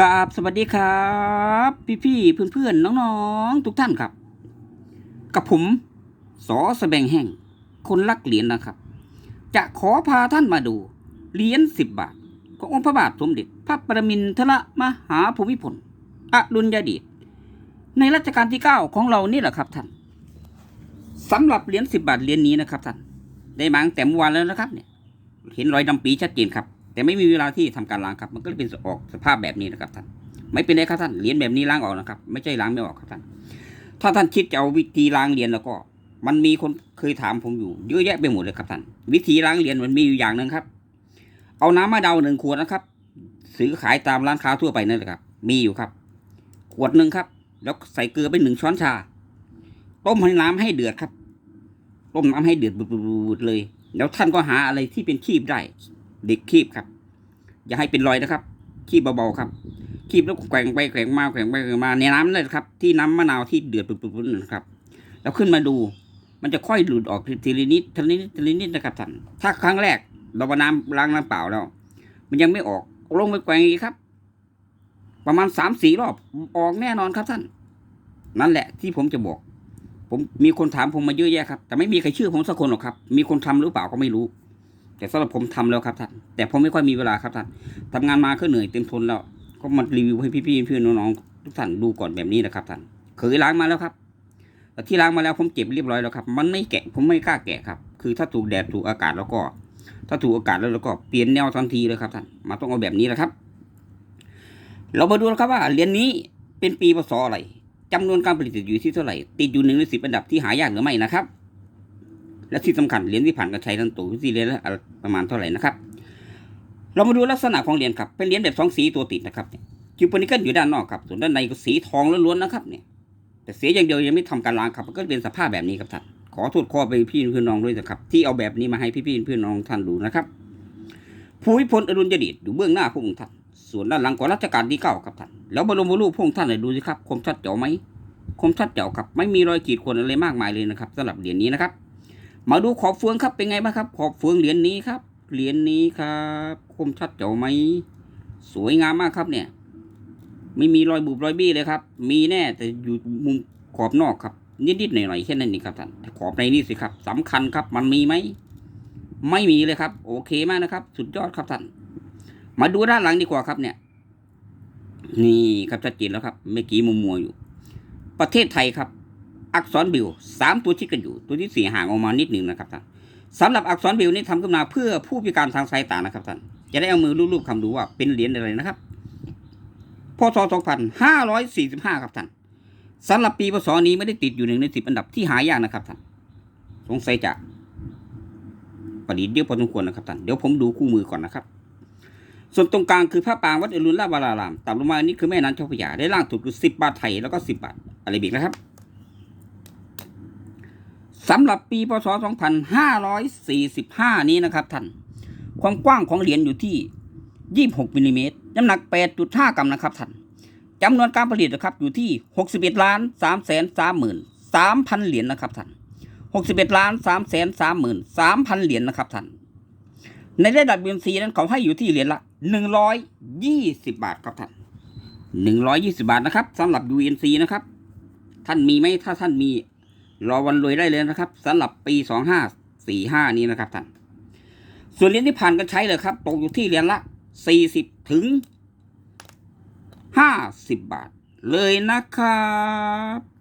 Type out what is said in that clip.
กราบสวัสดีครับ พี่พี่เพื่อนเพื่อนๆน้องๆ ทุกท่านครับ กับผมสอสแบงแห่งคนรักเหรียญนะครับ จะขอพาท่านมาดูเหรียญสิบบาท ขององค์พระบาทสมเด็จพระประมินทรมหาภูมิพลอดุลยเดชในรัชกาลที่เก้าของเรานี่แหละครับท่านสำหรับเหรียญสิบบาทเหรียญนี้นะครับท่านได้มาตั้งแต่เมื่อวานแล้วนะครับเนี่ยเห็นรอยดำปีชัดเจนครับ แต่ไม่มีเวลาที่ทำการล้างครับ มันก็เลยเป็นออกสภาพแบบนี้นะครับท่านไม่เป็นไรครับท่านเหรียญแบบนี้ล้างออกนะครับ ไม่ใช่ล้างไม่ออกครับท่าน ถ้าท่านคิดจะเอาวิธีล้างเหรียญแล้วก็ มันมีคนเคยถามผมอยู่เยอะแยะไปหมดเลยครับท่าน วิธีล้างเหรียญมันมีอยู่อย่างหนึ่งครับ เอาน้ำมะเดาหนึ่งขวดนะครับ ซื้อขายตามร้านค้าทั่วไปนั่นแหละครับ มีอยู่ครับ ขวดหนึ่งครับ แล้วใส่เกลือไปหนึ่งช้อนชา ต้มให้น้ำให้เดือดครับ ต้มน้ำให้เดือดบุดๆเลย แล้วท่านก็หาอะไรที่เป็นคีบได้ เด็กคีบครับ อย่าให้เป็นรอยนะครับ คีบเบาๆครับ คีบแล้วแกว่งไปแกว่งมาแกว่งไปแกว่งมาในน้ำนั่นแหละครับ ที่น้ำมะนาวที่เดือดปุดๆนะครับ แล้วขึ้นมาดู มันจะค่อยหลุดออกทีละนิดทีละนิดทีละนิดนะครับท่านถ้าครั้งแรกเราเอาน้ำล้างน้ำเปล่าแล้ว มันยังไม่ออกลงไปแกว่งอีกครับ ประมาณสามสี่รอบออกแน่นอนครับท่าน นั่นแหละที่ผมจะบอกผมมีคนถามผมมาเยอะแยะครับ แต่ไม่มีใครเชื่อผมสักคนหรอกครับ มีคนทำหรือเปล่าก็ไม่รู้ แต่สำหรับผมทำแล้วครับท่านแต่ผมไม่ค่อยมีเวลาครับท่านทำงานมาก็เหนื่อยเต็มทนแล้ว ก็มารีวิวให้พี่ๆเพื่อนน้องๆทุกท่านดูก่อนแบบนี้นะครับท่านเคยล้างมาแล้วครับแต่ที่ล้างมาแล้วผมเก็บเรียบร้อยแล้วครับ มันไม่แกะผมไม่กล้าแกะครับ คือถ้าถูกแดดถูกอากาศแล้วก็ ถ้าถูกอากาศแล้วแล้วก็เปลี่ยนแนวทันทีเลยครับท่านมาต้องเอาแบบนี้แหละครับ เรามาดูนะครับว่าเหรียญนี้เป็นปีพศอะไรจำนวนการผลิตอยู่ที่เท่าไหร่ ติดอยู่หนึ่งในสิบอันดับที่หายากหรือไม่นะครับ และที่สำคัญเหรียญที่ผ่านการใช้ทั้งตัวที่เหรียญละประมาณเท่าไหร่นะครับ เรามาดูลักษณะของเหรียญครับ เป็นเหรียญแบบสองสีตัวติดนะครับเนี่ยคิวปนิเกิลอยู่ด้านนอกครับ ส่วนด้านในก็สีทองล้วนๆนะครับเนี่ย แต่เสียอย่างเดียวยังไม่ทำการล้างครับมันก็เป็นสภาพแบบนี้ครับท่าน ขอโทษขอไปพี่เพื่อนน้องด้วยนะครับ ที่เอาแบบนี้มาให้พี่ๆเพื่อนน้องท่านดูนะครับ ภูมิพลอดุลยเดชอยู่เบื้องหน้าพระองค์ท่าน ส่วนด้านหลังของรัชกาลที่เก้าครับท่าน แล้วบรมรูปพระองค์ท่านเลยดูสิครับ คมชัดเจ๋อไหม คมชัดเจ๋อครับ ไม่มีรอยขีดข่วนอะไรมากมายเลยนะครับสำหรับเหรียญนี้นะครับ มาดูขอบเฟืองครับเป็นไงบ้างครับ ขอบเฟืองเหรียญนี้ครับ เหรียญนี้ครับ คมชัดเจ๋อไหมสวยงามมากครับเนี่ย ไม่มีรอยบุบรอยบี้เลยครับ มีแน่แต่อยู่มุมขอบนอกครับ นิดๆหน่อยๆแค่นั้นเองครับท่านขอบในนี่สิครับสำคัญครับ มันมีไหมไม่มีเลยครับ โอเคมากนะครับ สุดยอดครับท่านมาดูด้านหลังดีกว่าครับเนี่ย นี่ครับชัดเจนแล้วครับเมื่อกี้มัวมัวๆอยู่ ประเทศไทยครับ อักษรบิวสามตัวชิดกันอยู่ ตัวที่สี่ห่างออกมานิดหนึ่งนะครับท่านสำหรับอักษรบิวนี่ทำขึ้นมาเพื่อผู้พิการทางสายตานะครับท่านจะได้เอามือลูบๆคำดูว่าเป็นเหรียญอะไรนะครับพศ2545 ครับท่านสำหรับปีพศนี้ไม่ได้ติดอยู่หนึ่งในสิบอันดับที่หายากนะครับท่านสงสัยจะประดิษฐ์เยอะพอสมควรนะครับท่านเดี๋ยวผมดูคู่มือก่อนนะครับ ส่วนตรงกลางคือพระปางวัดอรุณราชวรารามต่ำลงมาอันนี้คือแม่น้ำเจ้าพระยาได้ล่างสุดคือสิบบาทไทยแล้วก็สิบบาทอะไรบิกนะครับ สำหรับปีพศ 2545 นี้นะครับท่าน ความกว้างของเหรียญอยู่ที่ 26มิลลิเมตรน้ำหนัก 8.5 กรัมนะครับท่านจำนวนการผลิตนะครับอยู่ที่ 61ล้าน3แสน3หมื่น3,000เหรียญนะครับท่าน61ล้าน3แสน3หมื่น3,000เหรียญนะครับท่าน ในระดับ BMC นั้นเขาให้อยู่ที่เหรียญละ 120 บาทครับท่าน 120 บาทนะครับสำหรับ UNC นะครับ ท่านมีไหมถ้าท่านมี รอวันรวยได้เลยนะครับสำหรับปี2545นี้นะครับท่านส่วนเหรียญที่ผ่านก็ใช้เลยครับตกอยู่ที่เหรียญละ40ถึง50บาทเลยนะครับ